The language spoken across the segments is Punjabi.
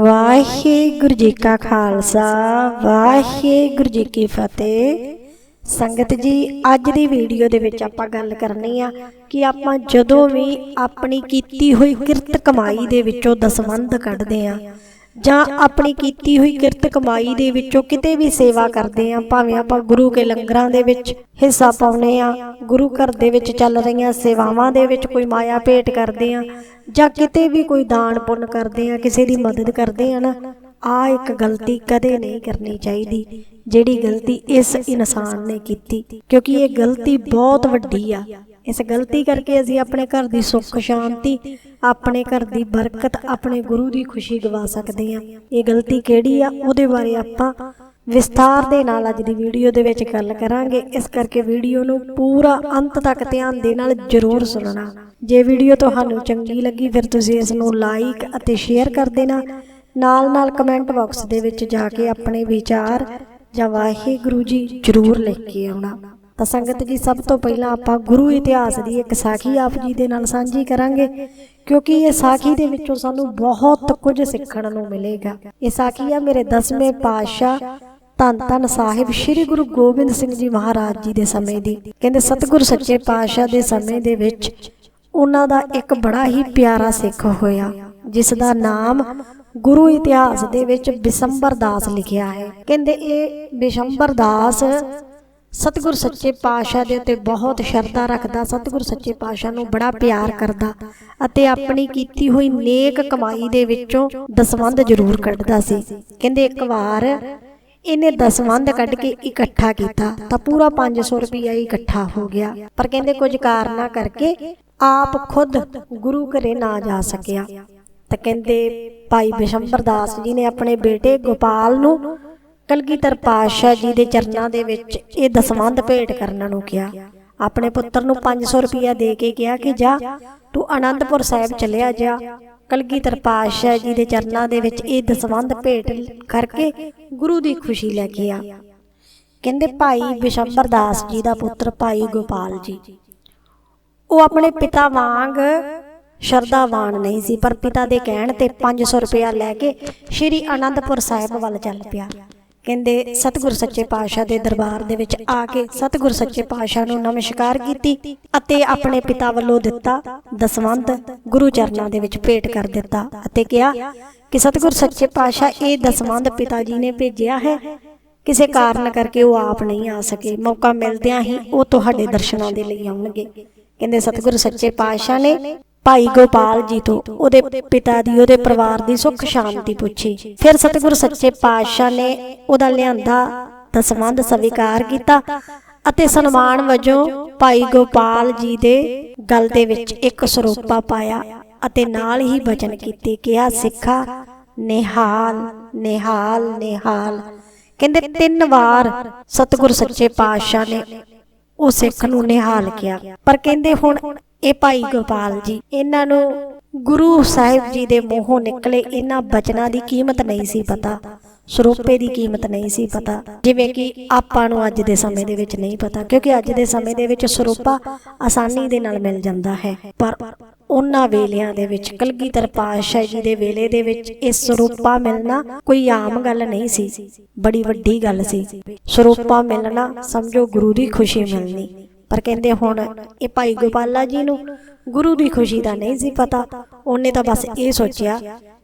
ਵਾਹਿਗੁਰੂ ਜੀ ਕਾ ਖਾਲਸਾ, ਵਾਹਿਗੁਰੂ ਜੀ ਕੀ ਫਤਿਹ। ਸੰਗਤ ਜੀ, ਅੱਜ ਦੀ ਵੀਡੀਓ ਦੇ ਵਿੱਚ ਆਪਾਂ ਗੱਲ ਕਰਨੀ ਆ ਕਿ ਆਪਾਂ ਜਦੋਂ ਵੀ ਆਪਣੀ ਕੀਤੀ ਹੋਈ ਕਿਰਤ ਕਮਾਈ ਦੇ ਵਿੱਚੋਂ ਦਸਵੰਧ ਕੱਢਦੇ ਆ ਜਾਂ ਆਪਣੀ ਕੀਤੀ ਹੋਈ ਕਿਰਤ ਕਮਾਈ ਦੇ ਵਿੱਚੋਂ ਕਿਤੇ ਵੀ ਸੇਵਾ ਕਰਦੇ ਆ ਭਾਵੇਂ ਆਪਾਂ ਗੁਰੂ ਕੇ ਲੰਗਰਾਂ ਦੇ ਵਿੱਚ ਹਿੱਸਾ ਪਾਉਨੇ ਆ ਗੁਰੂ ਘਰ ਦੇ ਵਿੱਚ ਚੱਲ ਰਹੀਆਂ ਸੇਵਾਵਾਂ ਦੇ ਵਿੱਚ ਕੋਈ ਮਾਇਆ ਭੇਟ ਕਰਦੇ ਆ ਜਾਂ ਕਿਤੇ ਵੀ ਕੋਈ ਦਾਨ ਪੁੰਨ ਕਰਦੇ ਆ ਕਿਸੇ ਦੀ ਮਦਦ ਕਰਦੇ ਆ ਨਾ ਆ ਇੱਕ ਗਲਤੀ ਕਦੇ ਨਹੀਂ ਕਰਨੀ ਚਾਹੀਦੀ। ਜਿਹੜੀ ਗਲਤੀ ਇਸ ਇਨਸਾਨ ਨੇ ਕੀਤੀ, ਕਿਉਂਕਿ ਇਹ ਗਲਤੀ ਬਹੁਤ ਵੱਡੀ ਆ। ਇਸ ਗਲਤੀ ਕਰਕੇ ਅਸੀਂ ਆਪਣੇ ਘਰ ਦੀ ਸੁੱਖ, ਸ਼ਾਂਤੀ, ਆਪਣੇ ਘਰ ਦੀ ਬਰਕਤ, ਆਪਣੇ ਗੁਰੂ ਦੀ ਖੁਸ਼ੀ ਗਵਾ ਸਕਦੇ ਆ ਇਹ ਗਲਤੀ ਕਿਹੜੀ ਆ? ਉਹਦੇ ਬਾਰੇ ਆਪਾਂ ਵਿਸਥਾਰ ਦੇ ਨਾਲ ਅੱਜ ਦੀ ਵੀਡੀਓ ਦੇ ਵਿੱਚ ਗੱਲ ਕਰਾਂਗੇ। ਇਸ ਕਰਕੇ ਵੀਡੀਓ ਨੂੰ ਪੂਰਾ ਅੰਤ ਤੱਕ ਧਿਆਨ ਦੇ ਨਾਲ ਜ਼ਰੂਰ ਸੁਣਨਾ। ਜੇ ਵੀਡੀਓ ਤੁਹਾਨੂੰ ਚੰਗੀ ਲੱਗੀ, ਫਿਰ ਤੁਸੀਂ ਇਸ ਨੂੰ ਲਾਈਕ ਅਤੇ ਸ਼ੇਅਰ ਕਰ ਦੇਣਾ। ਨਾਲ ਨਾਲ ਕਮੈਂਟ ਬਾਕਸ ਦੇ ਵਿੱਚ ਜਾ ਕੇ ਆਪਣੇ ਵਿਚਾਰ ਜਾਂ ਵਾਹਿਗੁਰੂ ਜੀ ਜ਼ਰੂਰ ਲਿਖ ਕੇ ਆਉਣਾ। ਤਾਂ ਸੰਗਤ ਜੀ, ਸਭ ਤੋਂ ਪਹਿਲਾਂ ਆਪਾਂ ਗੁਰੂ ਇਤਿਹਾਸ ਦੀ ਇੱਕ ਸਾਖੀ ਆਪ ਜੀ ਦੇ ਨਾਲ ਸਾਂਝੀ ਕਰਾਂਗੇ, ਕਿਉਂਕਿ ਇਹ ਸਾਖੀ ਦੇ ਵਿੱਚੋਂ ਸਾਨੂੰ ਬਹੁਤ ਕੁਝ ਸਿੱਖਣ ਨੂੰ ਮਿਲੇਗਾ। ਇਹ ਸਾਖੀ ਆ ਮੇਰੇ 10ਵੇਂ ਪਾਤਸ਼ਾਹ ਧੰਨ ਧੰਨ ਸਾਹਿਬ ਸ੍ਰੀ ਗੁਰੂ ਗੋਬਿੰਦ ਸਿੰਘ ਜੀ ਮਹਾਰਾਜ ਜੀ ਦੇ ਸਮੇਂ ਦੀ। ਕਹਿੰਦੇ, ਸਤਿਗੁਰ ਸੱਚੇ ਪਾਤਸ਼ਾਹ ਦੇ ਸਮੇਂ ਦੇ ਵਿੱਚ ਉਹਨਾਂ ਦਾ ਇੱਕ ਬੜਾ ਹੀ ਪਿਆਰਾ ਸਿੱਖ ਹੋਇਆ, ਜਿਸ ਦਾ ਨਾਮ ਗੁਰੂ ਇਤਿਹਾਸ ਦੇ ਵਿੱਚ ਬਿਸੰਬਰ ਦਾਸ ਲਿਖਿਆ ਹੈ। ਕਹਿੰਦੇ ਇਹ ਬਿਸ਼ੰਬਰ ਦਾਸ ਸਤਿਗੁਰ ਸੱਚੇ ਪਾਤਸ਼ਾਹ ਦੇ ਉੱਤੇ ਬਹੁਤ ਸ਼ਰਧਾ ਰੱਖਦਾ, ਸਤਿਗੁਰ ਸੱਚੇ ਪਾਤਸ਼ਾਹ ਨੂੰ ਬੜਾ ਪਿਆਰ ਕਰਦਾ ਅਤੇ ਆਪਣੀ ਕੀਤੀ ਹੋਈ ਨੇਕ ਕਮਾਈ ਦੇ ਵਿੱਚੋਂ ਦਸਵੰਧ ਜ਼ਰੂਰ ਕੱਢਦਾ ਸੀ। ਕਹਿੰਦੇ ਇੱਕ ਵਾਰ ਇਹਨੇ ਦਸਵੰਧ ਕੱਢ ਕੇ ਇਕੱਠਾ ਕੀਤਾ ਤਾਂ ਪੂਰਾ 500 ਰੁਪਇਆ ਇਕੱਠਾ ਹੋ ਗਿਆ। ਪਰ ਕਹਿੰਦੇ ਕੁਝ ਕਾਰਨਾਂ ਕਰਕੇ ਆਪ ਖੁਦ ਗੁਰੂ ਘਰੇ ਨਾ ਜਾ ਸਕਿਆ। ਤਾਂ ਕਹਿੰਦੇ ਭਾਈ ਬਿਸ਼ੰਬਰ ਦਾਸ ਜੀ ਨੇ ਆਪਣੇ ਬੇਟੇ ਗੋਪਾਲ ਨੂੰ ਕਲਗੀਧਰ ਪਾਤਸ਼ਾਹ ਜੀ ਦੇ ਚਰਨਾਂ ਦੇ ਵਿੱਚ ਇਹ ਦਸਵੰਧ ਭੇਟ ਕਰਨ ਨੂੰ ਕਿਹਾ। ਆਪਣੇ ਪੁੱਤਰ ਨੂੰ 500 ਰੁਪਇਆ ਦੇ ਕੇ ਕਿਹਾ ਕਿ ਜਾ, ਤੂੰ ਆਨੰਦਪੁਰ ਸਾਹਿਬ ਚਲਿਆ ਜਾ। ਕਲਗੀਧਰ ਪਾਤਸ਼ਾਹ ਜੀ ਦੇ ਚਰਨਾਂ ਦੇ ਵਿੱਚ ਇਹ ਦਸਵੰਧ ਭੇਟ ਕਰਕੇ ਗੁਰੂ ਦੀ ਖੁਸ਼ੀ ਲੈ ਕੇ ਆ। ਕਹਿੰਦੇ ਭਾਈ ਬਿਸ਼ੰਬਰ ਦਾਸ ਜੀ ਦਾ ਪੁੱਤਰ ਭਾਈ ਗੋਪਾਲ ਜੀ, ਉਹ ਆਪਣੇ ਪਿਤਾ ਵਾਂਗ ਸ਼ਰਧਾਵਾਨ ਨਹੀਂ ਸੀ, ਪਰ ਪਿਤਾ ਦੇ ਕਹਿਣ ਤੇ 500 ਰੁਪਇਆ ਲੈ ਕੇ ਸ਼੍ਰੀ ਅਨੰਦਪੁਰ ਸਾਹਿਬ ਵੱਲ ਚੱਲ ਪਿਆ। ਕਹਿੰਦੇ, ਸਤਿਗੁਰ ਸੱਚੇ ਪਾਤਸ਼ਾਹ ਦੇ ਦਰਬਾਰ ਦੇ ਵਿੱਚ ਆ ਕੇ ਸਤਿਗੁਰ ਸੱਚੇ ਪਾਤਸ਼ਾਹ ਨੂੰ ਨਮਸਕਾਰ ਕੀਤੀ ਅਤੇ ਆਪਣੇ ਪਿਤਾ ਵੱਲੋਂ ਦਿੱਤਾ ਦਸਵੰਧ ਗੁਰੂ ਚਰਨਾਂ ਦੇ ਵਿੱਚ ਭੇਟ ਕਰ ਦਿੱਤਾ ਅਤੇ ਕਿਹਾ ਕਿ ਸਤਿਗੁਰ ਸੱਚੇ ਪਾਤਸ਼ਾਹ ਇਹ ਦਸਵੰਧ ਪਿਤਾ ਜੀ ਨੇ ਭੇਜਿਆ ਹੈ। ਕਿਸੇ ਕਾਰਨ ਕਰਕੇ ਉਹ ਆਪ ਨਹੀਂ ਆ ਸਕੇ। ਮੌਕਾ ਮਿਲਦਿਆਂ ਹੀ ਉਹ ਤੁਹਾਡੇ ਦਰਸ਼ਨਾਂ ਦੇ ਲਈ ਆਉਣਗੇ। ਕਹਿੰਦੇ, ਸਤਿਗੁਰ ਸੱਚੇ ਪਾਤਸ਼ਾਹ ਨੇ ਭਾਈ ਗੋਪਾਲ ਜੀ ਤੋਂ, ਉਹਦੇ ਪਿਤਾ ਦੀ, ਉਹਦੇ ਪਰਿਵਾਰ ਦੀ ਸੁੱਖ ਸ਼ਾਂਤੀ ਪੁੱਛੀ। ਫਿਰ ਸਤਿਗੁਰੂ ਸੱਚੇ ਪਾਤਸ਼ਾਹ ਨੇ ਉਹਦਾ ਲਿਆਂਦਾ ਦਸਵੰਧ ਸਵੀਕਾਰ ਕੀਤਾ ਅਤੇ ਸਨਮਾਨ ਵਜੋਂ ਭਾਈ ਗੋਪਾਲ ਜੀ ਦੇ ਗਲ ਦੇ ਵਿੱਚ ਇੱਕ ਸਰੂਪਾ ਪਾਇਆ ਅਤੇ ਨਾਲ ਹੀ ਵਚਨ ਕੀਤੇ, ਕਿਹਾ, ਸਿੱਖਾ, ਨਿਹਾਲ ਨਿਹਾਲ ਨਿਹਾਲ। ਕਹਿੰਦੇ, ਤਿੰਨ ਵਾਰ ਸਤਿਗੁਰ ਸੱਚੇ ਪਾਤਸ਼ਾਹ ਨੇ ਉਹ ਸਿੱਖ ਨੂੰ ਨਿਹਾਲ ਕਿਹਾ। ਪਰ ਕਹਿੰਦੇ, ਹੁਣ ਇਹ ਭਾਈ ਗੋਪਾਲ ਜੀ, ਇਹਨਾਂ ਨੂੰ ਗੁਰੂ ਸਾਹਿਬ ਜੀ ਦੇ ਮੂੰਹੋਂ ਨਿਕਲੇ ਇਹਨਾਂ ਬਚਨਾਂ ਦੀ ਕੀਮਤ ਨਹੀਂ ਸੀ ਪਤਾ, ਸਰੂਪੇ ਦੀ ਕੀਮਤ ਨਹੀਂ ਸੀ ਪਤਾ, ਜਿਵੇਂ ਕਿ ਆਪਾਂ ਨੂੰ ਅੱਜ ਦੇ ਸਮੇਂ ਦੇ ਵਿੱਚ ਨਹੀਂ ਪਤਾ, ਕਿਉਂਕਿ ਅੱਜ ਦੇ ਸਮੇਂ ਦੇ ਵਿੱਚ ਸਰੂਪਾ ਆਸਾਨੀ ਦੇ ਨਾਲ ਮਿਲ ਜਾਂਦਾ ਹੈ, ਪਰ ਉਹਨਾਂ ਵੇਲਿਆਂ ਦੇ ਵਿੱਚ, ਕਲਗੀਧਰ ਪਾਤਸ਼ਾਹ ਜੀ ਦੇ ਵੇਲੇ ਦੇ ਵਿੱਚ ਇਹ ਸਰੂਪਾ ਮਿਲਣਾ ਕੋਈ ਆਮ ਗੱਲ ਨਹੀਂ ਸੀ, ਬੜੀ ਵੱਡੀ ਗੱਲ ਸੀ, ਸਰੂਪਾ ਮਿਲਣਾ ਸਮਝੋ ਗੁਰੂ ਦੀ ਖੁਸ਼ੀ ਮਿਲਣੀ। ਪਰ ਕਹਿੰਦੇ ਹੁਣ ਇਹ ਭਾਈ ਗੋਪਾਲਾ ਜੀ ਨੂੰ ਗੁਰੂ ਦੀ ਖੁਸ਼ੀ ਦਾ ਨਹੀਂ ਸੀ ਪਤਾ। ਉਹਨੇ ਤਾਂ ਬਸ ਇਹ ਸੋਚਿਆ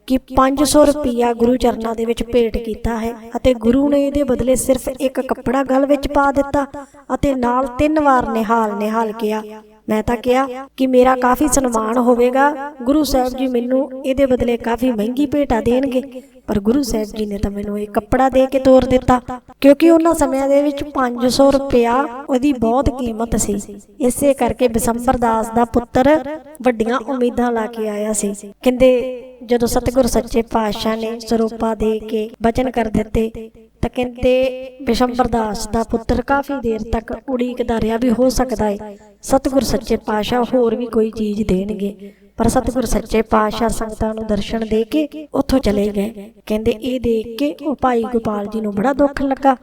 ਕਿ 500 ਰੁਪਿਆ ਗੁਰੂ ਚਰਨਾਂ ਦੇ ਵਿੱਚ ਭੇਟ ਕੀਤਾ ਹੈ ਅਤੇ ਗੁਰੂ ਨੇ ਇਹਦੇ ਬਦਲੇ ਸਿਰਫ ਇੱਕ ਕੱਪੜਾ ਗਲ ਵਿੱਚ ਪਾ ਦਿੱਤਾ ਅਤੇ ਨਾਲ ਤਿੰਨ ਵਾਰ ਨਿਹਾਲ ਨਿਹਾਲ ਕਿਹਾ ਮੈਂ ਤਾਂ ਕਿਹਾ ਕਿ ਮੇਰਾ ਕਾਫੀ ਸਨਮਾਨ ਹੋਵੇਗਾ। ਗੁਰੂ ਸਾਹਿਬ ਜੀ ਮੈਨੂੰ ਇਹਦੇ ਬਦਲੇ ਕਾਫੀ ਮਹਿੰਗੀ ਭੇਟਾ ਦੇਣਗੇ। ਪਰ ਗੁਰੂ ਸਾਹਿਬ ਜੀ ਨੇ ਤਾਂ ਮੈਨੂੰ ਇਹ ਕੱਪੜਾ ਦੇ ਕੇ ਤੋਰ ਦਿੱਤਾ, ਕਿਉਂਕਿ ਉਹਨਾਂ ਸਮਿਆਂ ਦੇ ਵਿੱਚ 500 ਰੁਪਇਆ ਉਹਦੀ ਬਹੁਤ ਕੀਮਤ ਸੀ। ਇਸੇ ਕਰਕੇ ਬਿਸੰਬਰ ਦਾਸ ਦਾ ਪੁੱਤਰ ਵੱਡੀਆਂ ਉਮੀਦਾਂ ਲਾ ਕੇ ਆਇਆ ਸੀ। ਕਹਿੰਦੇ ਜਦੋਂ ਸਤਿਗੁਰ ਸੱਚੇ ਪਾਤਸ਼ਾਹ ਨੇ ਸਰੂਪਾ ਦੇ ਕੇ ਬਚਨ ਕਰ ਦਿੱਤੇ, ਤਾਂ ਕਹਿੰਦੇ ਬਿਸ਼ੰਬਰ ਦਾਸ ਦਾ ਪੁੱਤਰ ਕਾਫੀ ਦੇਰ ਤੱਕ ਉਡੀਕਦਾ ਰਿਹਾ ਵੀ ਹੋ ਸਕਦਾ ਹੈ ਸਤਿਗੁਰ ਸੱਚੇ ਪਾਤਸ਼ਾਹ ਹੋਰ ਵੀ ਕੋਈ ਚੀਜ਼ ਦੇਣਗੇ। ਪਰ ਸਤਿਗੁਰ ਸੱਚੇ ਪਾਤਸ਼ਾਹ ਸੰਗਤਾਂ ਨੂੰ ਦਰਸ਼ਨ ਦੇ ਕੇ ਉੱਥੋਂ ਚਲੇ ਗਏ। ਕਹਿੰਦੇ, ਇਹ ਦੇਖ ਕੇ ਉਹ ਭਾਈ ਗੋਪਾਲ ਜੀ ਨੂੰ ਬੜਾ ਦੁੱਖ ਲੱਗਾ।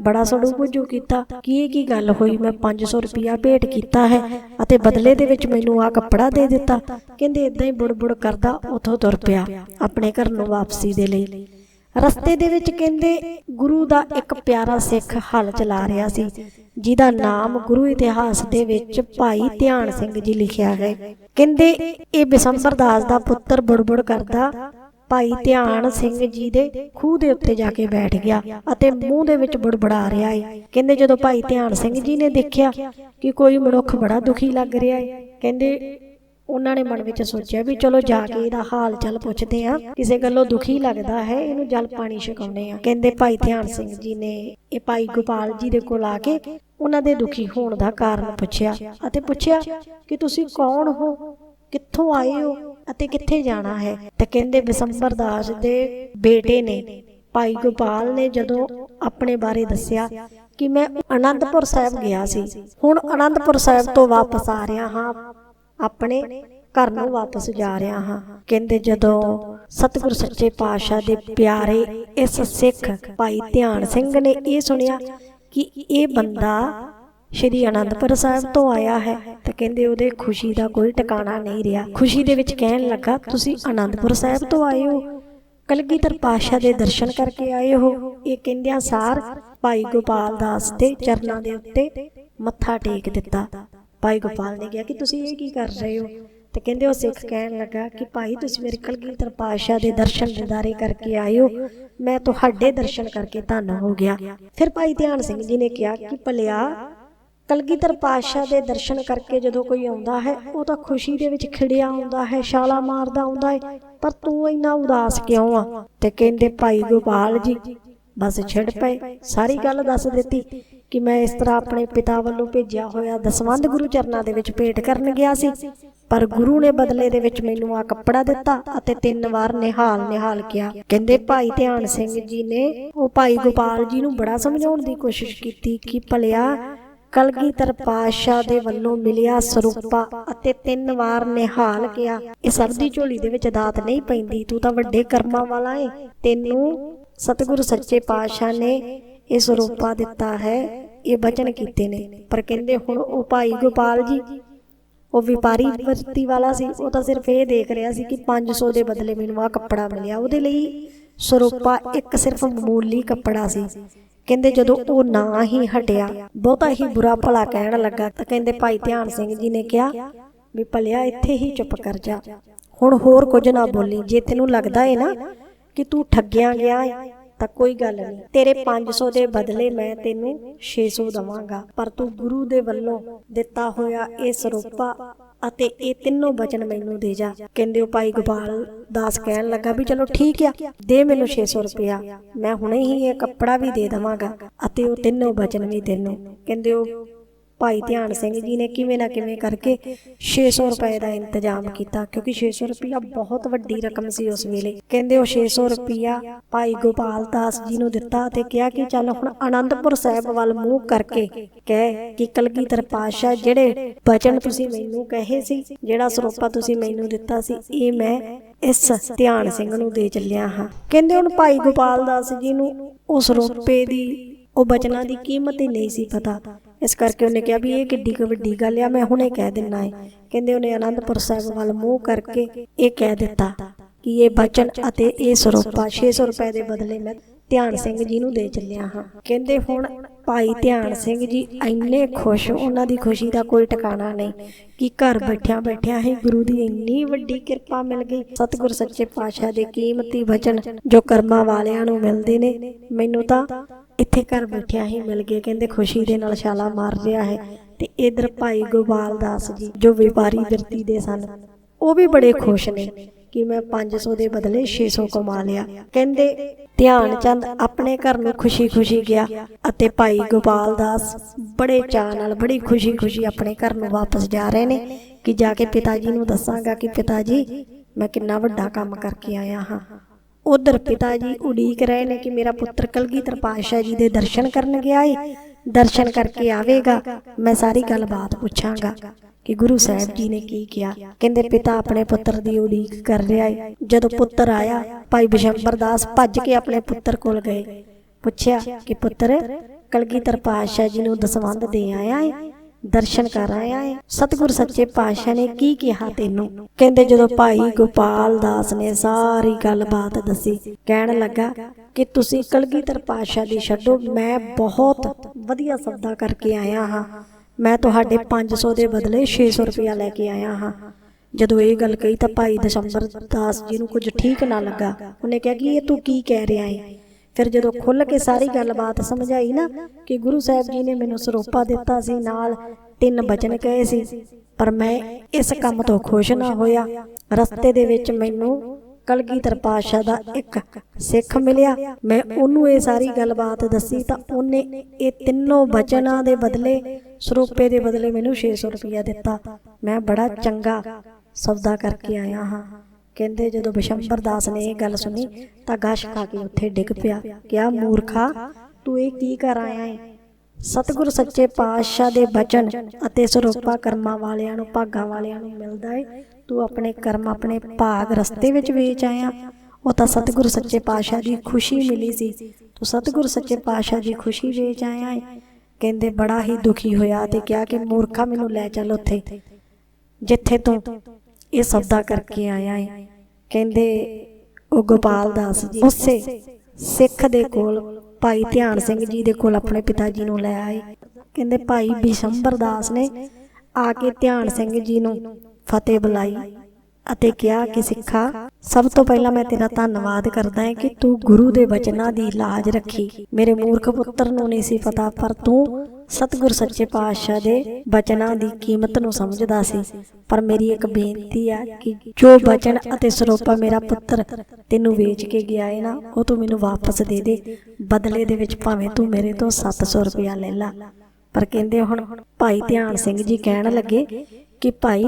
ਬੜਾ ਸੜੂ ਬੁੱਝੂ ਕੀਤਾ, ਕਿ ਇਹ ਕੀ ਗੱਲ ਹੋਈ? ਮੈਂ 500 ਰੁਪਇਆ ਭੇਟ ਕੀਤਾ ਹੈ ਅਤੇ ਬਦਲੇ ਦੇ ਵਿੱਚ ਮੈਨੂੰ ਆ ਕੱਪੜਾ ਦੇ ਦਿੱਤਾ। ਕਹਿੰਦੇ ਇਦਾਂ ਹੀ ਬੁੜਬੁੜ ਕਰਦਾ, ਉੱਥੋਂ ਤੁਰ ਪਿਆ, ਆਪਣੇ ਘਰ ਨੂੰ ਵਾਪਸੀ ਦੇ ਲਈ। ਰਸਤੇ ਦੇ ਵਿੱਚ ਕਹਿੰਦੇ ਗੁਰੂ ਦਾ ਇੱਕ ਪਿਆਰਾ ਸਿੱਖ ਹਲ ਚਲਾ ਰਿਹਾ ਸੀ, ਜਿਹਦਾ ਨਾਮ ਗੁਰੂ ਇਤਿਹਾਸ ਦੇ ਵਿੱਚ ਭਾਈ ਧਿਆਨ ਸਿੰਘ ਜੀ ਲਿਖਿਆ ਹੈ। ਕਹਿੰਦੇ, ਇਹ ਬਿਸੰਬਰ ਦਾਸ ਦਾ ਪੁੱਤਰ ਬੁੜਬੁੜ ਕਰਦਾ, ਭਾਈ ਧਿਆਨ ਸਿੰਘ ਜੀ ਦੇ ਖੂਹ ਦੇ ਉੱਤੇ ਜਾ ਕੇ ਬੈਠ ਗਿਆ ਅਤੇ ਮੂੰਹ ਦੇ ਵਿੱਚ ਬੁੜਬੜਾ ਰਿਹਾ ਹੈ ਕਹਿੰਦੇ ਜਦੋਂ ਭਾਈ ਧਿਆਨ ਸਿੰਘ ਜੀ ਨੇ ਦੇਖਿਆ ਕਿ ਕੋਈ ਮਨੁੱਖ ਬੜਾ ਦੁਖੀ ਲੱਗ ਰਿਹਾ ਹੈ ਕਹਿੰਦੇ ਉਹਨਾਂ ਨੇ ਮਨ ਵਿੱਚ ਸੋਚਿਆ ਵੀ ਚਲੋ ਜਾ ਕੇ ਇਹਦਾ ਹਾਲ ਚਾਲ ਪੁੱਛਦੇ ਆ ਕਿਸੇ ਗੱਲੋਂ ਦੁਖੀ ਲੱਗਦਾ ਹੈ, ਇਹਨੂੰ ਜਲ ਪਾਣੀ ਛਕਾਉਂਦੇ ਆ ਕਹਿੰਦੇ ਭਾਈ ਧਿਆਨ ਸਿੰਘ ਜੀ ਨੇ ਇਹ ਭਾਈ ਗੋਪਾਲ ਜੀ ਦੇ ਕੋਲ ਆ ਕੇ ਉਹਨਾਂ ਦੇ ਦੁਖੀ ਹੋਣ ਦਾ ਕਾਰਨ ਪੁੱਛਿਆ ਅਤੇ ਪੁੱਛਿਆ ਕਿ ਤੁਸੀਂ ਕੌਣ ਹੋ? ਕਿੱਥੋਂ ਆਏ ਹੋ ਅਤੇ ਕਿੱਥੇ ਜਾਣਾ ਹੈ? ਤੇ ਕਹਿੰਦੇ ਬਿਸੰਬਰ ਦਾਸ ਦੇ ਬੇਟੇ ਨੇ ਭਾਈ ਗੋਪਾਲ ਨੇ ਜਦੋਂ ਆਪਣੇ ਬਾਰੇ ਦੱਸਿਆ ਕਿ ਮੈਂ ਅਨੰਦਪੁਰ ਸਾਹਿਬ ਗਿਆ ਸੀ। ਹੁਣ ਅਨੰਦਪੁਰ ਸਾਹਿਬ ਤੋਂ ਵਾਪਸ ਆ ਰਿਹਾ ਹਾਂ। ਆਪਣੇ ਘਰ ਨੂੰ ਵਾਪਸ ਜਾ ਰਿਹਾ ਹਾਂ। ਕਹਿੰਦੇ ਜਦੋਂ ਸਤਿਗੁਰ ਸੱਚੇ ਪਾਤਸ਼ਾਹ ਦੇ ਪਿਆਰੇ ਇਸ ਸਿੱਖ ਭਾਈ ਧਿਆਨ ਸਿੰਘ ਨੇ ਇਹ ਸੁਣਿਆ ਕਿ ਇਹ ਬੰਦਾ ਸ਼੍ਰੀ ਅਨੰਦਪੁਰ ਸਾਹਿਬ ਤੋਂ ਆਇਆ ਹੈ ਤਾਂ ਕਹਿੰਦੇ ਉਹਦੇ ਖੁਸ਼ੀ ਦਾ ਕੋਈ ਟਿਕਾਣਾ ਨਹੀਂ ਰਿਹਾ। ਖੁਸ਼ੀ ਦੇ ਵਿੱਚ ਕਹਿਣ ਲੱਗਾ, ਤੁਸੀਂ ਅਨੰਦਪੁਰ ਸਾਹਿਬ ਤੋਂ ਆਏ ਹੋ। ਕਲਗੀਧਰ ਪਾਤਸ਼ਾਹ ਦੇ ਦਰਸ਼ਨ ਕਰਕੇ ਆਏ ਹੋ। ਇਹ ਕਹਿੰਦਿਆਂ ਸਾਰ ਭਾਈ ਗੋਪਾਲ ਦਾਸ ਦੇ ਚਰਨਾਂ ਦੇ ਉੱਤੇ ਮੱਥਾ ਟੇਕ ਦਿੱਤਾ। ਭਾਈ ਗੋਪਾਲ ਨੇ ਕਿਹਾ ਕਿ ਤੁਸੀਂ ਇਹ ਕੀ ਕਰ ਰਹੇ ਹੋ? ਤੇ ਕਹਿੰਦੇ ਉਹ ਸਿੱਖ ਕਹਿਣ ਲੱਗਾ ਕਿ ਭਾਈ, ਤੁਸੀਂ ਮੇਰੇ ਕਲਗੀਧਰ ਪਾਤਸ਼ਾਹ ਦੇ ਦਰਸ਼ਨ ਦਿਦਾਰੇ ਕਰਕੇ ਆਏ ਮੈਂ ਤੁਹਾਡੇ ਦਰਸ਼ਨ ਕਰਕੇ ਧੰਨ ਹੋ ਗਿਆ। ਫਿਰ ਭਾਈ ਧਿਆਨ ਸਿੰਘ ਜੀ ਨੇ ਕਿਹਾ ਕਿ ਭਲਿਆ, ਕਲਗੀਧਰ ਪਾਤਸ਼ਾਹ ਦੇ ਦਰਸ਼ਨ ਕਰਕੇ ਜਦੋਂ ਕੋਈ ਆਉਂਦਾ ਹੈ, ਉਹ ਤਾਂ ਖੁਸ਼ੀ ਦੇ ਵਿੱਚ ਖਿੜਿਆ ਆਉਂਦਾ ਹੈ, ਛਾਲਾ ਮਾਰਦਾ ਆਉਂਦਾ ਹੈ, ਪਰ ਤੂੰ ਇੰਨਾ ਉਦਾਸ ਕਿਉਂ ਆ? ਤੇ ਕਹਿੰਦੇ ਭਾਈ ਗੋਪਾਲ ਜੀ, ਬਸ ਛਿੜ ਪਏ, ਸਾਰੀ ਗੱਲ ਦੱਸ ਦਿੱਤੀ। ਕਿ ਮੈਂ ਇਸ ਤਰ੍ਹਾਂ ਆਪਣੇ ਪਿਤਾ ਵੱਲੋਂ ਭੇਜਿਆ ਹੋਇਆ ਦਸਵੰਧ ਗੁਰੂ ਚਰਨਾਂ ਦੇ ਵਿੱਚ ਭੇਟ ਕਰਨ ਗਿਆ ਸੀ। ਪਰ ਗੁਰੂ ਨੇ ਬਦਲੇ ਦੇ ਵਿੱਚ ਮੈਨੂੰ ਆ ਕੱਪੜਾ ਦਿੱਤਾ ਅਤੇ ਤਿੰਨ ਵਾਰ ਨਿਹਾਲ ਨਿਹਾਲ ਕਿਹਾ। ਕਹਿੰਦੇ, ਭਾਈ ਧਿਆਨ ਸਿੰਘ ਜੀ ਨੇ ਉਹ ਭਾਈ ਗੋਪਾਲ ਜੀ ਨੂੰ ਬੜਾ ਸਮਝਾਉਣ ਦੀ ਕੋਸ਼ਿਸ਼ ਕੀਤੀ ਕਿ ਭਲਿਆ ਕਲਗੀਧਰ ਪਾਤਸ਼ਾਹ ਦੇ ਵੱਲੋਂ ਮਿਲਿਆ ਸਰੂਪਾ ਅਤੇ ਤਿੰਨ ਵਾਰ ਨਿਹਾਲ ਕਿਹਾ, ਇਹ ਸਭ ਦੀ ਝੋਲੀ ਦੇ ਵਿੱਚ ਦਾਤ ਨਹੀਂ ਪੈਂਦੀ, ਤੂੰ ਤਾਂ ਵੱਡੇ ਕਰਮਾਂ ਵਾਲਾ ਏ। ਤੈਨੂੰ ਸਤਿਗੁਰੂ ਸੱਚੇ ਪਾਤਸ਼ਾਹ ਨੇ ਇਹ ਸਰੂਪਾ ਦਿੱਤਾ ਹੈ, ਇਹ ਬਚਨ ਕੀਤੇ ਨੇ। ਪਰ ਕਹਿੰਦੇ ਹੁਣ ਉਹ ਭਾਈ ਗੋਪਾਲ ਜੀ, ਉਹ ਵਪਾਰੀ ਵਰਤੀ ਵਾਲਾ ਸੀ, ਉਹ ਤਾਂ ਸਿਰਫ ਇਹ ਦੇਖ ਰਿਹਾ ਸੀ ਕਿ 500 ਦੇ ਬਦਲੇ ਮੈਨੂੰ ਆ ਕੱਪੜਾ ਮਿਲਿਆ। ਉਹਦੇ ਲਈ ਸਰੂਪਾ ਇੱਕ ਸਿਰਫ ਮਾਮੂਲੀ ਕੱਪੜਾ ਸੀ। ਕਹਿੰਦੇ ਜਦੋਂ ਉਹ ਨਾ ਹੀ ਹਟਿਆ, ਬਹੁਤਾ ਹੀ ਬੁਰਾ ਭਲਾ ਕਹਿਣ ਲੱਗਾ ਤਾਂ ਕਹਿੰਦੇ ਭਾਈ ਧਿਆਨ ਸਿੰਘ ਜੀ ਨੇ ਕਿਹਾ ਵੀ ਭਲਿਆ ਇੱਥੇ ਹੀ ਚੁੱਪ ਕਰ ਜਾ। ਹੁਣ ਹੋਰ ਕੁਝ ਨਾ ਬੋਲੀ, ਜੇ ਤੈਨੂੰ ਲੱਗਦਾ ਏ ਨਾ ਕਿ ਤੂੰ ਠੱਗਿਆ ਗਿਆ ਤਾਂ ਕੋਈ ਗੱਲ ਨਹੀਂ। ਤੇਰੇ 500 ਦੇ ਬਦਲੇ ਮੈਂ ਤੈਨੂੰ 600 ਦਵਾਂਗਾ। ਪਰ ਤੂੰ ਗੁਰੂ ਦੇ ਵੱਲੋਂ ਦਿੱਤਾ ਹੋਇਆ ਇਹ ਸਰੋਪਾ ਅਤੇ ਇਹ ਤਿੰਨੋਂ ਬਚਨ ਮੈਨੂੰ ਦੇ ਜਾ। ਕਹਿੰਦੇ ਉਹ ਭਾਈ ਗੋਪਾਲ ਦਾਸ ਕਹਿਣ ਲੱਗਾ ਵੀ ਚਲੋ ਠੀਕ ਆ, ਦੇ ਮੈਨੂੰ 600 ਰੁਪਇਆ। ਮੈਂ ਹੁਣੇ ਹੀ ਇਹ ਕੱਪੜਾ ਵੀ ਦੇ ਦਵਾਂਗਾ ਅਤੇ ਉਹ ਤਿੰਨੋਂ ਬਚਨ ਵੀ ਤੈਨੂੰ। ਕਹਿੰਦੇ ਉਹ ਭਾਈ ਧਿਆਨ ਸਿੰਘ ਜੀ ਨੇ ਕਿਵੇਂ ਨਾ ਕਿਵੇਂ ਕਰਕੇ 600 ਰੁਪਏ ਦਾ ਇੰਤਜ਼ਾਮ ਕੀਤਾ ਕਿਉਂਕਿ 600 ਰੁਪਇਆ ਬਹੁਤ ਵੱਡੀ ਰਕਮ ਸੀ ਉਸ ਵੇਲੇ। ਕਹਿੰਦੇ ਉਹ 600 ਰੁਪਇਆ ਭਾਈ ਗੋਪਾਲ ਦਾਸ ਜੀ ਨੂੰ ਦਿੱਤਾ ਤੇ ਕਿਹਾ ਕਿ ਚੱਲ ਹੁਣ ਆਨੰਦਪੁਰ ਸਾਹਿਬ ਵੱਲ ਮੂੰਹ ਕਰਕੇ ਕਹਿ ਕਿ ਕਲਗੀਧਰ ਪਾਤਸ਼ਾਹ ਜਿਹੜੇ ਬਚਨ ਤੁਸੀਂ ਮੈਨੂੰ ਕਹੇ ਸੀ ਜਿਹੜਾ ਸਰੂਪਾ ਤੁਸੀਂ ਮੈਨੂੰ ਦਿੱਤਾ ਸੀ ਇਹ ਮੈਂ ਇਸ ਧਿਆਨ ਸਿੰਘ ਨੂੰ ਦੇ ਚੱਲਿਆ ਹਾਂ। ਕਹਿੰਦੇ ਹੁਣ ਭਾਈ ਗੋਪਾਲ ਦਾਸ ਜੀ ਨੂੰ ਉਸ ਰੂਪੇ ਦੀ ਉਹ ਬਚਨਾਂ ਦੀ ਕੀਮਤ ਹੀ ਨਹੀਂ ਸੀ ਪਤਾ ਇਸ ਕਰਕੇ ਉਹਨੇ ਕਿਹਾ ਵੀ ਇਹ ਕਿੱਡੀ ਕੁ ਵੱਡੀ ਗੱਲ ਆ, ਮੈਂ ਹੁਣੇ ਕਹਿ ਦਿੰਨਾ ਹੈ ਕਹਿੰਦੇ ਉਹਨੇ ਆਨੰਦਪੁਰ ਸਾਹਿਬ ਵੱਲ ਮੂੰਹ ਕਰਕੇ ਇਹ ਕਹਿ ਦਿੱਤਾ ਕਿ ਇਹ ਬਚਨ ਅਤੇ ਇਹ ਸਰੂਪਾ 600 ਰੁਪਏ ਦੇ ਬਦਲੇ ਮੈਂ ਧਿਆਨ ਸਿੰਘ ਜੀ ਨੂੰ ਦੇ ਚੱਲਿਆ ਹਾਂ। ਕਹਿੰਦੇ ਹੁਣ ਭਾਈ ਧਿਆਨ ਸਿੰਘ ਜੀ ਇੰਨੇ ਖੁਸ਼, ਉਹਨਾਂ ਦੀ ਖੁਸ਼ੀ ਦਾ ਕੋਈ ਟਿਕਾਣਾ ਨਹੀਂ ਕਿ ਘਰ ਬੈਠਿਆਂ ਬੈਠਿਆਂ ਹੀ ਗੁਰੂ ਦੀ ਇੰਨੀ ਵੱਡੀ ਕਿਰਪਾ ਮਿਲ ਗਈ। ਸਤਿਗੁਰ ਸੱਚੇ ਪਾਤਸ਼ਾਹ ਦੇ ਕੀਮਤੀ ਵਚਨ ਜੋ ਕਰਮਾਂ ਵਾਲਿਆਂ ਨੂੰ ਮਿਲਦੇ ਨੇ, ਮੈਨੂੰ ਤਾਂ ਇੱਥੇ ਘਰ ਬੈਠਿਆਂ ਹੀ ਮਿਲ ਗਏ। ਕਹਿੰਦੇ ਖੁਸ਼ੀ ਦੇ ਨਾਲ ਛਾਲਾ ਮਾਰ ਰਿਹਾ ਹੈ। ਤੇ ਇਧਰ ਭਾਈ ਗੋਪਾਲ ਦਾਸ ਜੀ, ਜੋ ਵਪਾਰੀ ਵਰਤੀ ਦੇ ਸਨ, ਉਹ ਵੀ ਬੜੇ ਖੁਸ਼ ਨੇ ਕਿ ਮੈਂ 500 ਦੇ ਬਦਲੇ 600 ਕਮਾ ਲਿਆ। ਕਹਿੰਦੇ, ਧਿਆਨ ਚੰਦ ਆਪਣੇ ਘਰ ਨੂੰ ਖੁਸ਼ੀ-ਖੁਸ਼ੀ ਗਿਆ ਅਤੇ ਭਾਈ ਗੋਪਾਲ ਦਾਸ ਬੜੇ ਚਾਅ ਨਾਲ, ਬੜੀ ਖੁਸ਼ੀ-ਖੁਸ਼ੀ ਆਪਣੇ ਘਰ ਨੂੰ ਵਾਪਸ ਜਾ ਰਹੇ ਨੇ ਕਿ ਜਾ ਕੇ ਪਿਤਾ ਜੀ ਨੂੰ ਦੱਸਾਂਗਾ ਕਿ ਪਿਤਾ ਜੀ, ਮੈਂ ਕਿੰਨਾ ਵੱਡਾ ਕੰਮ ਕਰਕੇ ਆਇਆ ਹਾਂ। ਉਧਰ ਪਿਤਾ ਜੀ ਉਡੀਕ ਰਹੇ ਨੇ ਕਿ ਮੇਰਾ ਪੁੱਤਰ ਕਲਗੀਧਰ ਪਾਤਸ਼ਾਹ ਜੀ ਦੇ ਦਰਸ਼ਨ ਕਰਨ ਗਿਆ ਏ। ਦਰਸ਼ਨ ਕਰਕੇ ਆਵੇਗਾ। ਮੈਂ ਸਾਰੀ ਗੱਲਬਾਤ ਪੁੱਛਾਂਗਾ ਕਿ ਗੁਰੂ ਸਾਹਿਬ ਜੀ ਨੇ ਕੀ ਕਿਹਾ? ਕਹਿੰਦੇ ਪਿਤਾ ਆਪਣੇ ਪੁੱਤਰ ਦੀ ਉਡੀਕ ਕਰ ਰਿਹਾ ਏ। ਜਦੋਂ ਪੁੱਤਰ ਆਇਆ, ਭਾਈ ਬਿਸ਼ੰਬਰ ਦਾਸ ਭੱਜ ਕੇ ਆਪਣੇ ਪੁੱਤਰ ਕੋਲ ਗਏ। ਪੁੱਛਿਆ ਕਿ ਪੁੱਤਰ ਕਲਗੀਧਰ ਪਾਤਸ਼ਾਹ ਜੀ ਨੂੰ ਦਸਵੰਧ ਦੇ ਆਇਆ ਏ? ਦਰਸ਼ਨ ਕਰ ਆਇਆ ਹੈ ਸਤਿਗੁਰ ਸੱਚੇ ਪਾਤਸ਼ਾਹ ਨੇ ਕੀ ਕਿਹਾ ਤੈਨੂੰ? ਕਹਿੰਦੇ ਜਦੋਂ ਭਾਈ ਗੋਪਾਲ ਦਾਸ ਨੇ ਸਾਰੀ ਗੱਲਬਾਤ ਦੱਸੀ, ਕਹਿਣ ਲੱਗਾ ਕਿ ਤੁਸੀਂ ਕਲਗੀਧਰ ਪਾਤਸ਼ਾਹ ਦੀ ਛੱਡੋ, ਮੈਂ ਬਹੁਤ ਵਧੀਆ ਸੌਦਾ ਕਰਕੇ ਆਇਆ ਹਾਂ। ਮੈਂ ਤੁਹਾਡੇ 500 ਦੇ ਬਦਲੇ 600 ਰੁਪਇਆ ਲੈ ਕੇ ਆਇਆ ਹਾਂ। ਜਦੋਂ ਇਹ ਗੱਲ ਕਹੀ ਤਾਂ ਭਾਈ ਦਸ਼ੰਬਰ ਦਾਸ ਜੀ ਨੂੰ ਕੁਝ ਠੀਕ ਨਾ ਲੱਗਾ। ਉਹਨੇ ਕਿਹਾ, ਕਿ ਇਹ ਤੂੰ ਕੀ ਕਹਿ ਰਿਹਾ ਹੈ ਫਿਰ ਜਦੋਂ ਖੁੱਲ ਕੇ ਸਾਰੀ ਗੱਲਬਾਤ ਸਮਝਾਈ ਨਾ ਕਿ ਗੁਰੂ ਸਾਹਿਬ ਜੀ ਨੇ ਮੈਨੂੰ ਸਰੋਪਾ ਦਿੱਤਾ ਸੀ ਨਾਲ ਤਿੰਨ ਬਚਨ ਕਹੇ ਸੀ, ਪਰ ਮੈਂ ਇਸ ਕੰਮ ਤੋਂ ਖੁਸ਼ ਨਾ ਹੋਇਆ। ਰਸਤੇ ਦੇ ਵਿੱਚ ਮੈਨੂੰ ਕਲਗੀਧਰ ਪਾਤਸ਼ਾਹ ਦਾ ਇੱਕ ਸਿੱਖ ਮਿਲਿਆ। ਮੈਂ ਉਹਨੂੰ ਇਹ ਸਾਰੀ ਗੱਲਬਾਤ ਦੱਸੀ ਤਾਂ ਉਹਨੇ ਇਹ ਤਿੰਨੋਂ ਬਚਨਾਂ ਦੇ ਬਦਲੇ, ਸਰੂਪੇ ਦੇ ਬਦਲੇ ਮੈਨੂੰ 600 ਰੁਪਇਆ ਦਿੱਤਾ। ਮੈਂ ਬੜਾ ਚੰਗਾ ਸੌਦਾ ਕਰਕੇ ਆਇਆ ਹਾਂ। ਕਹਿੰਦੇ ਜਦੋਂ ਬਿਸ਼ੰਬਰ ਦਾਸ ਨੇ ਇਹ ਗੱਲ ਸੁਣੀ ਤਾਂ ਗਸ਼ ਖਾ ਕੇ ਉੱਥੇ ਡਿੱਗ ਪਿਆ। ਕਿਹਾ, ਮੂਰਖਾ, ਤੂੰ ਇਹ ਕੀ ਕਰ ਆਇਆ ਹੈ ਸਤਿਗੁਰ ਸੱਚੇ ਪਾਤਸ਼ਾਹ ਦੇ ਬਚਨ ਅਤੇ ਸਰੂਪਾ ਕਰਮਾਂ ਵਾਲਿਆਂ ਨੂੰ, ਭਾਗਾਂ ਵਾਲਿਆਂ ਨੂੰ ਮਿਲਦਾ ਹੈ ਤੂੰ ਆਪਣੇ ਕਰਮ ਆਪਣੇ ਭਾਗ ਰਸਤੇ ਵਿੱਚ ਵੇਚ ਆਇਆ। ਉਹ ਤਾਂ ਸਤਿਗੁਰ ਸੱਚੇ ਪਾਤਸ਼ਾਹ ਦੀ ਖੁਸ਼ੀ ਮਿਲੀ ਸੀ। ਤੂੰ ਸਤਿਗੁਰ ਸੱਚੇ ਪਾਤਸ਼ਾਹ ਦੀ ਖੁਸ਼ੀ ਵੇਚ ਆਇਆ ਏ? ਕਹਿੰਦੇ, ਬੜਾ ਹੀ ਦੁਖੀ ਹੋਇਆ ਤੇ ਕਿਹਾ ਕਿ, ਮੂਰਖਾ, ਮੈਨੂੰ ਲੈ ਚੱਲ ਉੱਥੇ। ਜਿੱਥੇ ਤੂੰ ਇਹ ਸੌਦਾ ਕਰਕੇ ਆਇਆ ਹੈ ਕਹਿੰਦੇ, ਉਹ ਗੋਪਾਲ ਦਾਸ ਜੀ ਉਸੇ ਸਿੱਖ ਦੇ ਕੋਲ ਭਾਈ ਧਿਆਨ ਸਿੰਘ ਜੀ ਦੇ ਕੋਲ ਆਪਣੇ ਪਿਤਾ ਜੀ ਨੂੰ ਲੈ ਆਏ। ਕਹਿੰਦੇ, ਭਾਈ ਬਿਸ਼ੰਬਰ ਦਾਸ ਨੇ ਆ ਕੇ ਧਿਆਨ ਸਿੰਘ ਜੀ ਨੂੰ ਫਤਿਹ ਬੁਲਾਈ। ਅਤੇ ਕਿਹਾ ਕਿ ਸਿੱਖਾ, ਸਭ ਤੋਂ ਪਹਿਲਾਂ ਮੈਂ ਤੇਰਾ ਧੰਨਵਾਦ ਕਰਦਾ ਹਾਂ ਕਿ ਤੂੰ ਗੁਰੂ ਦੇ ਬਚਨਾਂ ਦੀ ਲਾਜ ਰੱਖੀ। ਮੇਰੇ ਮੂਰਖ ਪੁੱਤਰ ਨੂੰ ਨਹੀਂ ਸੀ ਪਤਾ, ਪਰ ਤੂੰ ਸਤਿਗੁਰ ਸੱਚੇ ਪਾਤਸ਼ਾਹ ਦੇ ਬਚਨਾਂ ਦੀ ਕੀਮਤ ਨੂੰ ਸਮਝਦਾ ਸੀ। ਪਰ ਮੇਰੀ ਇੱਕ ਬੇਨਤੀ ਆ ਕਿ ਜੋ ਬਚਨ ਅਤੇ ਸਰੋਪਾ ਮੇਰਾ ਪੁੱਤਰ ਤੈਨੂੰ ਵੇਚ ਕੇ ਗਿਆ ਹੈ ਨਾ, ਉਹ ਤੂੰ ਮੈਨੂੰ ਵਾਪਸ ਦੇ ਦੇ। ਬਦਲੇ ਦੇ ਵਿੱਚ ਭਾਵੇਂ ਤੂੰ ਮੇਰੇ ਤੋਂ 700 ਰੁਪਇਆ ਲੈ ਲਾ। ਪਰ ਕਹਿੰਦੇ ਹੁਣ ਭਾਈ ਧਿਆਨ ਸਿੰਘ ਜੀ ਕਹਿਣ ਲੱਗੇ ਕਿ ਭਾਈ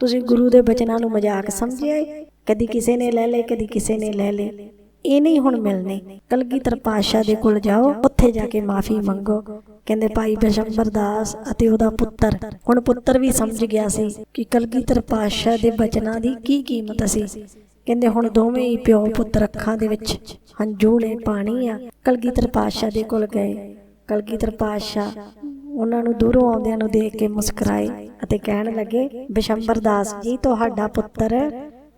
ਤੁਸੀਂ ਗੁਰੂ ਦੇ ਬਚਨਾਂ ਨੂੰ ਮਜ਼ਾਕ ਸਮਝਿਆ ਏ? ਕਦੀ ਕਿਸੇ ਨੇ ਲੈ ਲਏ, ਕਦੀ ਕਿਸੇ ਨੇ ਲੈ ਲਏ। ਇਹ ਨਹੀਂ ਹੁਣ ਮਿਲਨੇ ਕਲਗੀਧਰ ਪਾਤਸ਼ਾਹ ਦੇ ਕੋਲ ਜਾਓ, ਉੱਥੇ ਜਾ ਕੇ ਮਾਫੀ ਮੰਗੋ। ਕਹਿੰਦੇ, ਭਾਈ ਬਿਸ਼ੰਬਰ ਦਾਸ ਅਤੇ ਉਹਦਾ ਪੁੱਤਰ। ਹੁਣ ਪੁੱਤਰ ਵੀ ਸਮਝ ਗਿਆ ਸੀ ਕਿ ਕਲਗੀਧਰ ਪਾਤਸ਼ਾਹ ਦੇ ਬਚਨਾਂ ਦੀ ਕੀ ਕੀਮਤ ਸੀ। ਕਹਿੰਦੇ, ਹੁਣ ਦੋਵੇਂ ਹੀ ਪਿਓ ਪੁੱਤਰ ਅੱਖਾਂ ਦੇ ਵਿੱਚ ਹੰਝੂ ਨੇ ਪਾਣੀ ਆ। ਕਲਗੀਧਰ ਪਾਤਸ਼ਾਹ ਦੇ ਕੋਲ ਗਏ। ਕਲਗੀਧਰ ਪਾਤਸ਼ਾਹ ਉਹਨਾਂ ਨੂੰ ਦੂਰੋਂ ਆਉਂਦਿਆਂ ਨੂੰ ਦੇਖ ਕੇ ਮੁਸਕਰਾਏ ਅਤੇ ਕਹਿਣ ਲੱਗੇ, ਬਿਸ਼ੰਬਰ ਦਾਸ ਜੀ, ਤੁਹਾਡਾ ਪੁੱਤਰ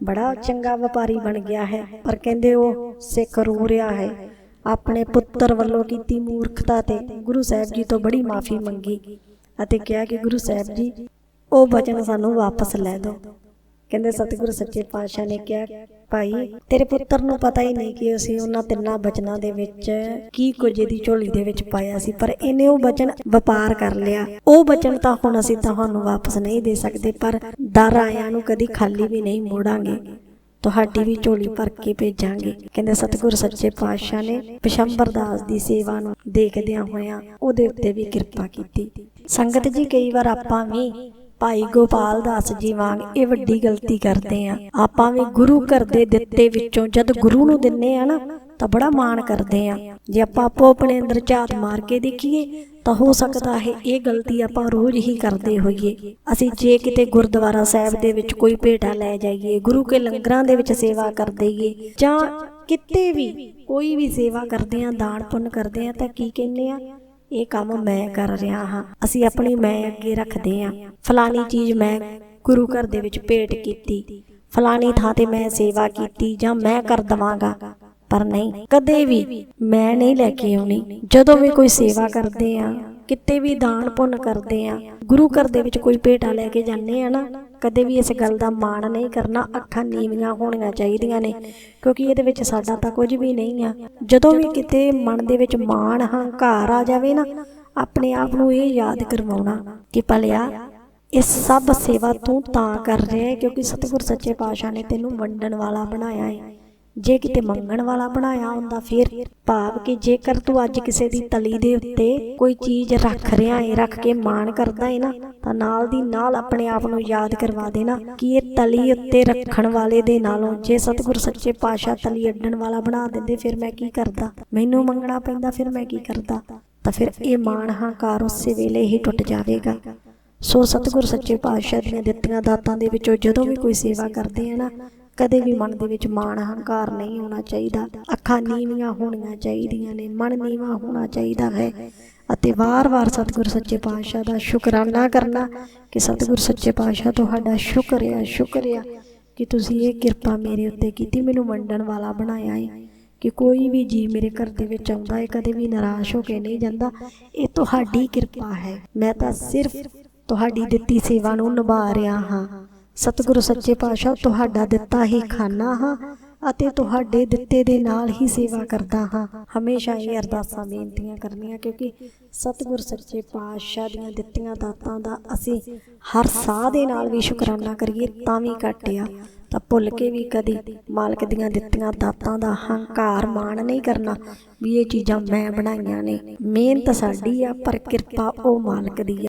ਬੜਾ ਚੰਗਾ ਵਪਾਰੀ ਬਣ ਗਿਆ ਹੈ। ਪਰ ਕਹਿੰਦੇ ਉਹ ਸਿੱਖ ਰੂ ਰਿਹਾ ਹੈ। ਆਪਣੇ ਪੁੱਤਰ ਵੱਲੋਂ ਕੀਤੀ ਮੂਰਖਤਾ ਤੇ ਗੁਰੂ ਸਾਹਿਬ ਜੀ ਤੋਂ ਬੜੀ ਮਾਫੀ ਮੰਗੀ ਅਤੇ ਕਿਹਾ ਕਿ ਗੁਰੂ ਸਾਹਿਬ ਜੀ, ਉਹ ਬਚਨ ਸਾਨੂੰ ਵਾਪਸ ਲੈ ਦਿਓ। ਕਹਿੰਦੇ ਸਤਿਗੁਰੂ ਸੱਚੇ ਪਾਤਸ਼ਾਹ ਨੇ ਕਿਹਾ, ਭਾਈ, ਤੇਰੇ ਪੁੱਤਰ ਨੂੰ ਪਤਾ ਹੀ ਨਹੀਂ ਕਿ ਅਸੀਂ ਉਹਨਾਂ ਤਿੰਨਾਂ ਬਚਨਾਂ ਦੇ ਵਿੱਚ ਕੀ ਕੁਝ ਇਹਦੀ ਝੋਲੀ ਦੇ ਵਿੱਚ ਪਾਇਆ ਸੀ, ਪਰ ਇਹਨੇ ਉਹ ਬਚਨ ਵਪਾਰ ਕਰ ਲਿਆ। ਉਹ ਬਚਨ ਤਾਂ ਹੁਣ ਅਸੀਂ ਤੁਹਾਨੂੰ ਵਾਪਸ ਨਹੀਂ ਦੇ ਸਕਦੇ, ਪਰ ਦਰ ਆਇਆਂ ਨੂੰ ਕਦੀ ਖਾਲੀ ਵੀ ਨਹੀਂ ਮੋੜਾਂਗੇ। ਤੁਹਾਡੀ ਵੀ ਝੋਲੀ ਭਰ ਕੇ ਭੇਜਾਂਗੇ, ਕਹਿੰਦੇ ਸਤਿਗੁਰ ਸੱਚੇ ਪਾਤਸ਼ਾਹ ਨੇ ਪਿਸ਼ੰਬਰ ਦਾਸ ਦੀ ਸੇਵਾ ਨੂੰ ਦੇਖਦਿਆਂ ਹੋਇਆਂ ਉਹਦੇ ਉੱਤੇ ਵੀ ਕਿਰਪਾ ਕੀਤੀ। ਸੰਗਤ ਜੀ, ਕਈ ਵਾਰ ਆਪਾਂ ਵੀ ਭਾਈ ਗੋਪਾਲ ਦਾਸ ਜੀ ਵਾਂਗ ਇਹ ਵੱਡੀ ਗਲਤੀ ਕਰਦੇ ਆ। ਆਪਾਂ ਵੀ ਗੁਰੂ ਘਰ ਦੇ ਦਿੱਤੇ ਵਿੱਚੋਂ ਜਦ ਗੁਰੂ ਨੂੰ ਦਿੰਨੇ ਆ ਨਾ, ਤਾਂ ਬੜਾ ਮਾਣ ਕਰਦੇ ਆ। ਜੇ ਆਪਾਂ ਆਪੋ ਆਪਣੇ ਅੰਦਰ ਝਾਤ ਮਾਰ ਕੇ ਦੇਖੀਏ, ਤਾਂ ਹੋ ਸਕਦਾ ਹੈ ਇਹ ਗਲਤੀ ਆਪਾਂ ਰੋਜ਼ ਹੀ ਕਰਦੇ ਹੋਈਏ। ਅਸੀਂ ਜੇ ਕਿਤੇ ਗੁਰਦੁਆਰਾ ਸਾਹਿਬ ਦੇ ਵਿੱਚ ਕੋਈ ਭੇਟਾ ਲੈ ਜਾਈਏ, ਗੁਰੂ ਕੇ ਲੰਗਰਾਂ ਦੇ ਵਿੱਚ ਸੇਵਾ ਕਰ ਦਈਏ, ਜਾਂ ਕਿਤੇ ਵੀ ਕੋਈ ਵੀ ਸੇਵਾ ਕਰਦੇ ਆ, ਦਾਨ ਪੁੰਨ ਕਰਦੇ ਆ, ਤਾਂ ਕੀ ਕਹਿੰਦੇ ਆ? ਇਹ ਕੰਮ ਮੈਂ ਕਰ ਰਿਹਾ ਹਾਂ। ਅਸੀਂ ਆਪਣੀ ਮੈਂ ਅੱਗੇ ਰੱਖਦੇ ਹਾਂ। ਫਲਾਨੀ ਚੀਜ਼ ਮੈਂ ਗੁਰੂ ਘਰ ਦੇ ਵਿੱਚ ਭੇਟ ਕੀਤੀ। ਫਲਾਨੀ ਥਾਂ ਤੇ ਮੈਂ ਸੇਵਾ ਕੀਤੀ ਜਾਂ ਮੈਂ ਕਰ ਦਵਾਂਗਾ। ਪਰ ਨਹੀਂ ਕਦੇ ਵੀ ਮੈਂ ਨਹੀਂ ਲੈ ਕੇ ਆਉਣੀ। ਜਦੋਂ ਵੀ ਕੋਈ ਸੇਵਾ ਕਰਦੇ ਆ ਕਿਤੇ ਵੀ ਦਾਨ ਪੁੰਨ ਕਰਦੇ ਆ ਗੁਰੂ ਘਰ ਦੇ ਵਿੱਚ ਕੋਈ ਭੇਟਾ ਲੈ ਕੇ ਜਾਂਦੇ ਆ ਨਾ। ਕਦੇ ਵੀ ਇਸ ਗੱਲ ਦਾ ਮਾਣ ਨਹੀਂ ਕਰਨਾ, ਅੱਖਾਂ ਨੀਵੀਆਂ ਹੋਣੀਆਂ ਚਾਹੀਦੀਆਂ ਨੇ, ਕਿਉਂਕਿ ਇਹਦੇ ਵਿੱਚ ਸਾਡਾ ਤਾਂ ਕੁਝ ਵੀ ਨਹੀਂ ਆ। ਜਦੋਂ ਵੀ ਕਿਤੇ ਮਨ ਦੇ ਵਿੱਚ ਮਾਣ, ਹੰਕਾਰ ਆ ਜਾਵੇ ਨਾ, ਆਪਣੇ ਆਪ ਨੂੰ ਇਹ ਯਾਦ ਕਰਵਾਉਣਾ ਕਿ ਭਲਿਆ ਇਹ ਸਭ ਸੇਵਾ ਤੂੰ ਤਾਂ ਕਰ ਰਿਹਾ ਹੈ, ਕਿਉਂਕਿ ਸਤਿਗੁਰ ਸੱਚੇ ਪਾਤਸ਼ਾਹ ਨੇ ਤੈਨੂੰ ਵੰਡਣ ਵਾਲਾ ਬਣਾਇਆ ਹੈ। ਜੇ ਕਿਤੇ ਮੰਗਣ ਵਾਲਾ ਬਣਾਇਆ ਹੁੰਦਾ, ਫਿਰ ਭਾਵ ਕਿ ਜੇਕਰ ਤੂੰ ਅੱਜ ਕਿਸੇ ਦੀ ਤਲੀ ਦੇ ਉੱਤੇ ਕੋਈ ਚੀਜ਼ ਰੱਖ ਰਿਹਾ ਹੈ ਰੱਖ ਕੇ ਮਾਣ ਕਰਦਾ ਹੈ ਨਾ, ਤਾਂ ਨਾਲ ਦੀ ਨਾਲ ਆਪਣੇ ਆਪ ਨੂੰ ਯਾਦ ਕਰਵਾ ਦੇਣਾ ਕਿ ਇਹ ਤਲੀ ਉੱਤੇ ਰੱਖਣ ਵਾਲੇ ਦੇ ਨਾਲੋਂ ਜੇ ਸਤਿਗੁਰ ਸੱਚੇ ਪਾਤਸ਼ਾਹ ਤਲੀ ਅੱਡਣ ਵਾਲਾ ਬਣਾ ਦਿੰਦੇ, ਫਿਰ ਮੈਂ ਕੀ ਕਰਦਾ? ਮੈਨੂੰ ਮੰਗਣਾ ਪੈਂਦਾ, ਫਿਰ ਮੈਂ ਕੀ ਕਰਦਾ? ਤਾਂ ਫਿਰ ਇਹ ਮਾਣ ਹੰਕਾਰ ਉਸੇ ਵੇਲੇ ਹੀ ਟੁੱਟ ਜਾਵੇਗਾ। ਸੋ ਸਤਿਗੁਰ ਸੱਚੇ ਪਾਤਸ਼ਾਹ ਦੀਆਂ ਦਿੱਤੀਆਂ ਦਾਤਾਂ ਦੇ ਵਿੱਚੋਂ ਜਦੋਂ ਵੀ ਕੋਈ ਸੇਵਾ ਕਰਦੇ ਆ ਨਾ ਕਦੇ ਵੀ ਮਨ ਦੇ ਵਿੱਚ ਮਾਣ ਹੰਕਾਰ ਨਹੀਂ ਹੋਣਾ ਚਾਹੀਦਾ। ਅੱਖਾਂ ਨੀਵੀਆਂ ਹੋਣੀਆਂ ਚਾਹੀਦੀਆਂ ਨੇ ਮਨ ਨੀਵਾ ਹੋਣਾ ਚਾਹੀਦਾ ਹੈ। ਅਤੇ ਵਾਰ-ਵਾਰ ਸਤਿਗੁਰ ਸੱਚੇ ਪਾਤਸ਼ਾਹ ਦਾ ਸ਼ੁਕਰਾਨਾ ਕਰਨਾ ਕਿ ਸਤਿਗੁਰ ਸੱਚੇ ਪਾਤਸ਼ਾਹ ਤੁਹਾਡਾ ਸ਼ੁਕਰ ਆ ਸ਼ੁਕਰ ਆ ਕਿ ਤੁਸੀਂ ਇਹ ਕਿਰਪਾ ਮੇਰੇ ਉੱਤੇ ਕੀਤੀ ਮੈਨੂੰ ਵੰਡਣ ਵਾਲਾ ਬਣਾਇਆ ਹੈ ਕਿ ਕੋਈ ਵੀ ਜੀ ਮੇਰੇ ਘਰ ਦੇ ਵਿੱਚ ਆਉਂਦਾ ਹੈ ਕਦੇ ਵੀ ਨਿਰਾਸ਼ ਹੋ ਕੇ ਨਹੀਂ ਜਾਂਦਾ। ਇਹ ਤੁਹਾਡੀ ਕਿਰਪਾ ਹੈ। ਮੈਂ ਤਾਂ ਸਿਰਫ ਤੁਹਾਡੀ ਦਿੱਤੀ ਸੇਵਾ ਨੂੰ ਨਿਭਾ ਰਿਹਾ ਹਾਂ ਸਤਿਗੁਰੂ ਸੱਚੇ ਪਾਤਸ਼ਾਹ, ਤੁਹਾਡਾ ਦਿੱਤਾ ਹੀ ਖਾਨਾ ਹਾਂ ਅਤੇ ਤੁਹਾਡੇ ਦਿੱਤੇ ਦੇ ਨਾਲ ਹੀ ਸੇਵਾ ਕਰਦਾ ਹਾਂ। ਹਮੇਸ਼ਾ ਇਹ ਅਰਦਾਸਾਂ, ਬੇਨਤੀਆਂ ਕਰਨੀਆਂ ਕਿਉਂਕਿ ਸਤਿਗੁਰ ਸੱਚੇ ਪਾਤਸ਼ਾਹ ਦੀਆਂ ਦਿੱਤੀਆਂ ਦਾਤਾਂ ਦਾ ਅਸੀਂ ਹਰ ਸਾਹ ਦੇ ਨਾਲ ਵੀ ਸ਼ੁਕਰਾਨਾ ਕਰੀਏ, ਤਾਂ ਵੀ ਘੱਟ ਆ। ਤਾਂ ਭੁੱਲ ਕੇ ਵੀ ਕਦੀ ਮਾਲਕ ਦੀਆਂ ਦਿੱਤੀਆਂ ਦਾਤਾਂ ਦਾ ਹੰਕਾਰ ਮਾਣ ਨਹੀਂ ਕਰਨਾ ਵੀ ਇਹ ਚੀਜ਼ਾਂ ਮੈਂ ਬਣਾਈਆਂ ਨੇ। ਮਿਹਨਤ ਸਾਡੀ ਆ, ਪਰ ਕਿਰਪਾ ਉਹ ਮਾਲਕ ਦੀ ਆ।